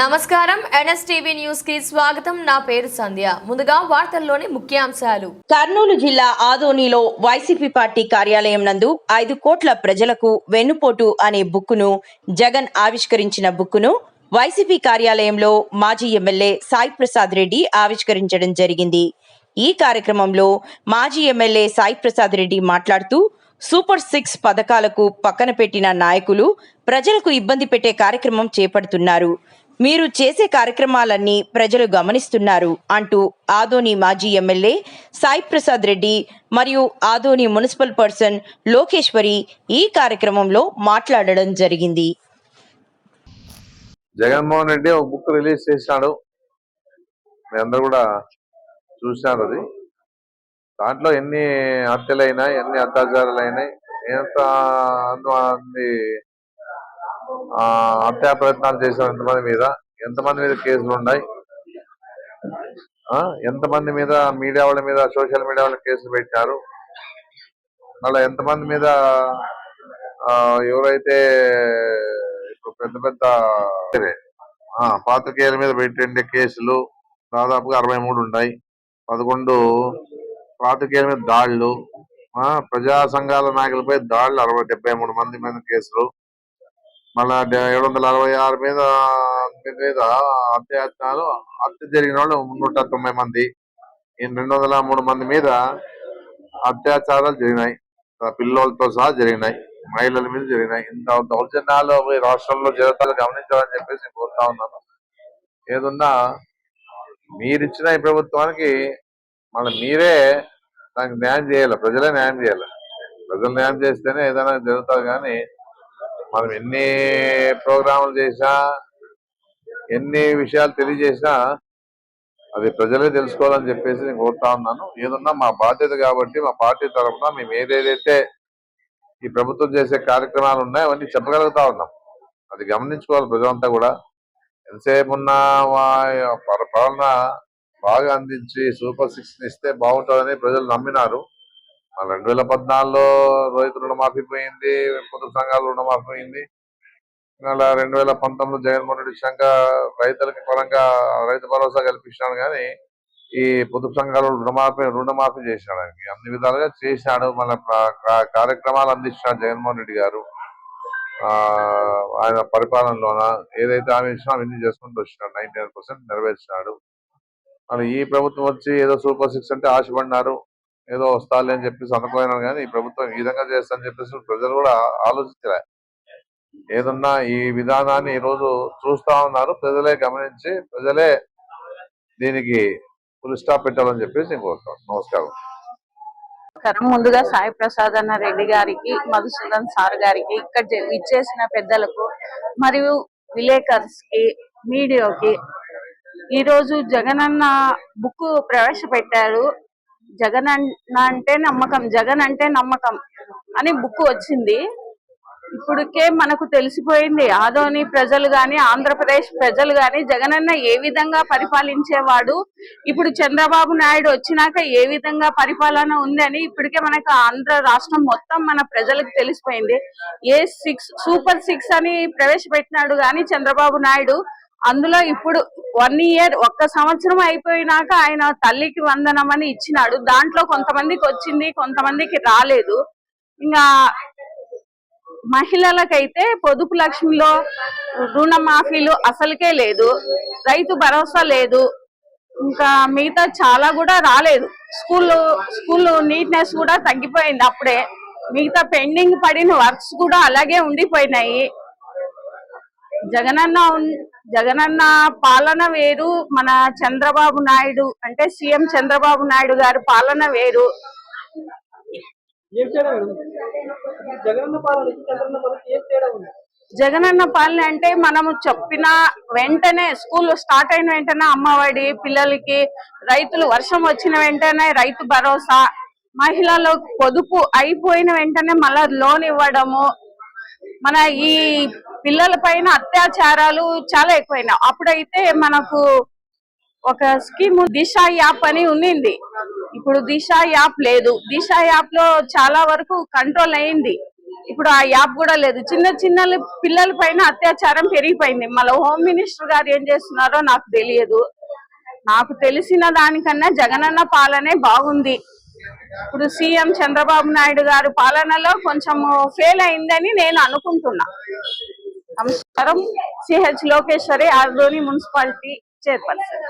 నమస్కారం. ఎన్ఎస్టీవీ న్యూస్కి స్వాగతం. నా పేరు సంధ్య. ముందుగా వార్తల్లోని ముఖ్యాంశాలు. కర్నూలు జిల్లా ఆదోనిలో వైసీపీ పార్టీ కార్యాలయం నందు ఐదు కోట్ల ప్రజలకు వెన్నుపోటు అనే బుక్కును జగన్ ఆవిష్కరించిన బుక్కును వైసీపీ కార్యాలయంలో మాజీ ఎమ్మెల్యే సాయి ప్రసాద్ రెడ్డి ఆవిష్కరించడం జరిగింది. ఈ కార్యక్రమంలో మాజీ ఎమ్మెల్యే సాయి ప్రసాద్ రెడ్డి మాట్లాడుతూ సూపర్ సిక్స్ పథకాలకు పక్కన పెట్టిన నాయకులు ప్రజలకు ఇబ్బంది పెట్టే కార్యక్రమం చేపడుతున్నారు. మీరు చేసే కార్యక్రమాలన్నీ ప్రజలు గమనిస్తున్నారు అంటూ ఆదోని మాజీ ఎమ్మెల్యే సాయి ప్రసాద్ రెడ్డి మరియు ఆదోని మున్సిపల్ పర్సన్ లోకేశ్వరి ఈ కార్యక్రమంలో మాట్లాడడం జరిగింది. జగన్మోహన్ రెడ్డి ఒక బుక్ రిలీజ్ చేశాడు. మీ అందరూ కూడా చూసినారు అది. దాంట్లో ఎన్ని హత్యలైనా ఎన్ని అత్యాచారాలు అయినాయి ఎంత మంది హత్యా ప్రయత్నాలు చేశారు ఎంతమంది మీద? ఎంతమంది మీద కేసులు ఉన్నాయి? ఆ, ఎంతమంది మీద మీడియా వాళ్ళ మీద సోషల్ మీడియా వాళ్ళ కేసులు పెట్టారు మళ్ళీ ఎంతమంది మీద ఎవరైతే ఇప్పుడు పెద్ద పెద్ద ఆ, పాత్రికేయుల మీద పెట్టిండే కేసులు దాదాపుగా అరవై మూడు ఉన్నాయి. పదకొండు పాత్రికేయుల మీద దాడులు. ఆ, ప్రజా సంఘాల నాయకులపై దాడులు అరవై డెబ్బై మూడు మంది మీద కేసులు. మళ్ళా ఏడు వందల అరవై ఆరు మీద మీద అత్యాచారాలు హత్య జరిగిన వాళ్ళు నూట తొంభై మంది. ఈ రెండు వందల మూడు మంది మీద అత్యాచారాలు జరిగినాయి. పిల్లలతో పిల్లోలతో సహా జరిగినాయి. మహిళల మీద జరిగినాయి. ఇంత దౌర్జన్యాలు ఈ రాష్ట్రంలో జరుగుతాలు గమనించాలని చెప్పేసి నేను కోరుతా ఉన్నాను. ఏదున్నా మీరిచ్చిన ఈ ప్రభుత్వానికి మళ్ళీ మీరే దానికి న్యాయం చేయాలి. ప్రజలే న్యాయం చేయాలి. ప్రజలు న్యాయం చేస్తేనే ఏదైనా జరుగుతుంది కానీ మనం ఎన్ని ప్రోగ్రాములు చేసినా ఎన్ని విషయాలు తెలియజేసినా అది ప్రజలే తెలుసుకోవాలని చెప్పేసి నేను కోరుతా ఉన్నాను. ఏదన్నా మా బాధ్యత కాబట్టి మా పార్టీ తరఫున మేము ఏదేదైతే ఈ ప్రభుత్వం చేసే కార్యక్రమాలు ఉన్నాయో అవన్నీ చెప్పగలుగుతా ఉన్నాం. అది గమనించుకోవాలి ప్రజలంతా కూడా. ఎంతసేపు ఉన్న వా- పాలన బాగా అందించి సూపర్ సిక్స్ ఇస్తే బాగుంటుందని ప్రజలు నమ్మినారు. మన రెండు వేల పద్నాలుగులో రైతు రుణమాఫీ పోయింది పొదుపు సంఘాలు రుణమాఫీ పోయింది. మళ్ళా రెండు వేల పంతొమ్మిది జగన్మోహన్ రెడ్డి వచ్చాక రైతులకి పరంగా రైతు భరోసా కల్పించినాడు కానీ ఈ పొదుపు సంఘాలు రుణమాఫీ రుణమాఫీ చేసినాడు ఆయనకి. అన్ని విధాలుగా చేసినాడు మన కార్యక్రమాలు అందించినాడు జగన్మోహన్ రెడ్డి గారు. ఆ ఆయన పరిపాలనలోన ఏదైతే ఆమె ఇచ్చినా అవన్నీ చేసుకుంటూ వచ్చినాడు. నైన్టీ నైన్ పర్సెంట్ నెరవేర్చినాడు. మరి ఈ ప్రభుత్వం వచ్చి ఏదో సూపర్ సిక్స్ అంటే ఆశపడినారు. ఏదో వస్తాలే అని చెప్పేసి అనుకోయినారు కానీ ఈ ప్రభుత్వం ఈ విధంగా చేస్తా అని చెప్పేసి ప్రజలు కూడా ఆలోచించలే. ఏదన్నా ఈ విధానాన్ని ఈ రోజు చూస్తా ఉన్నారు. ప్రజలే గమనించి ప్రజలే దీనికి ఫుల్ స్టాప్ పెట్టాలని చెప్పేసి నేను కోరుతాను నమస్కారం. నమస్కారం ముందుగా సాయి ప్రసాద్ అన్న రెడ్డి గారికి మధుసూదన్ సార్ గారికి ఇక్కడ ఇచ్చేసిన పెద్దలకు మరియు విలేకర్స్కి మీడియాకి ఈ రోజు జగనన్న బుక్ ప్రవేశపెట్టారు. జగన్ అన్న అంటే నమ్మకం జగన్ అంటే నమ్మకం అని బుక్ వచ్చింది. ఇప్పటికే మనకు తెలిసిపోయింది ఆదోని ప్రజలు గాని ఆంధ్రప్రదేశ్ ప్రజలు గాని జగనన్న ఏ విధంగా పరిపాలించేవాడు? ఇప్పుడు చంద్రబాబు నాయుడు వచ్చినాక ఏ విధంగా పరిపాలన ఉంది అని ఇప్పటికే మనకు ఆంధ్ర రాష్ట్రం మొత్తం మన ప్రజలకు తెలిసిపోయింది. ఏ సిక్స్ సూపర్ సిక్స్ అని ప్రవేశపెట్టినాడు గాని చంద్రబాబు నాయుడు అందులో ఇప్పుడు వన్ ఇయర్ ఒక్క సంవత్సరం అయిపోయినాక ఆయన తల్లికి వందనం అని ఇచ్చినాడు. దాంట్లో కొంతమందికి వచ్చింది కొంతమందికి రాలేదు. ఇంకా మహిళలకైతే పొదుపు లక్ష్మిలో రుణమాఫీలు అసలుకే లేదు. రైతు భరోసా లేదు. ఇంకా మిగతా చాలా కూడా రాలేదు. స్కూల్ స్కూల్ నీట్నెస్ కూడా తగ్గిపోయింది అప్పుడే. మిగతా పెండింగ్ పడిన వర్క్స్ కూడా అలాగే ఉండిపోయినాయి. జగనన్న జగనన్న పాలన వేరు మన చంద్రబాబు నాయుడు అంటే సీఎం చంద్రబాబు నాయుడు గారి పాలన వేరు. జగనన్న పాలన అంటే మనము చెప్పిన వెంటనే స్కూల్ స్టార్ట్ అయిన వెంటనే అమ్మఒడి పిల్లలకి రైతులు వర్షం వచ్చిన వెంటనే రైతు భరోసా మహిళలు పొదుపు అయిపోయిన వెంటనే మళ్ళా లోన్ ఇవ్వడము మన ఈ పిల్లల పైన అత్యాచారాలు చాలా ఎక్కువైనాయి. అప్పుడైతే మనకు ఒక స్కీమ్ దిశ యాప్ అని ఉన్నింది. ఇప్పుడు దిశ యాప్ లేదు. దిశ యాప్లో చాలా వరకు కంట్రోల్ అయింది ఇప్పుడు ఆ యాప్ కూడా లేదు. చిన్న చిన్న పిల్లల పైన అత్యాచారం పెరిగిపోయింది. మళ్ళీ హోమ్ మినిస్టర్ గారు ఏం చేస్తున్నారో నాకు తెలియదు. నాకు తెలిసిన దానికన్నా జగనన్న పాలనే బాగుంది. ఇప్పుడు సీఎం చంద్రబాబు నాయుడు గారు పాలనలో కొంచెం ఫెయిల్ అయిందని నేను అనుకుంటున్నా. నమస్కారం. CH Lokeshwari Ardoni municipality chairperson.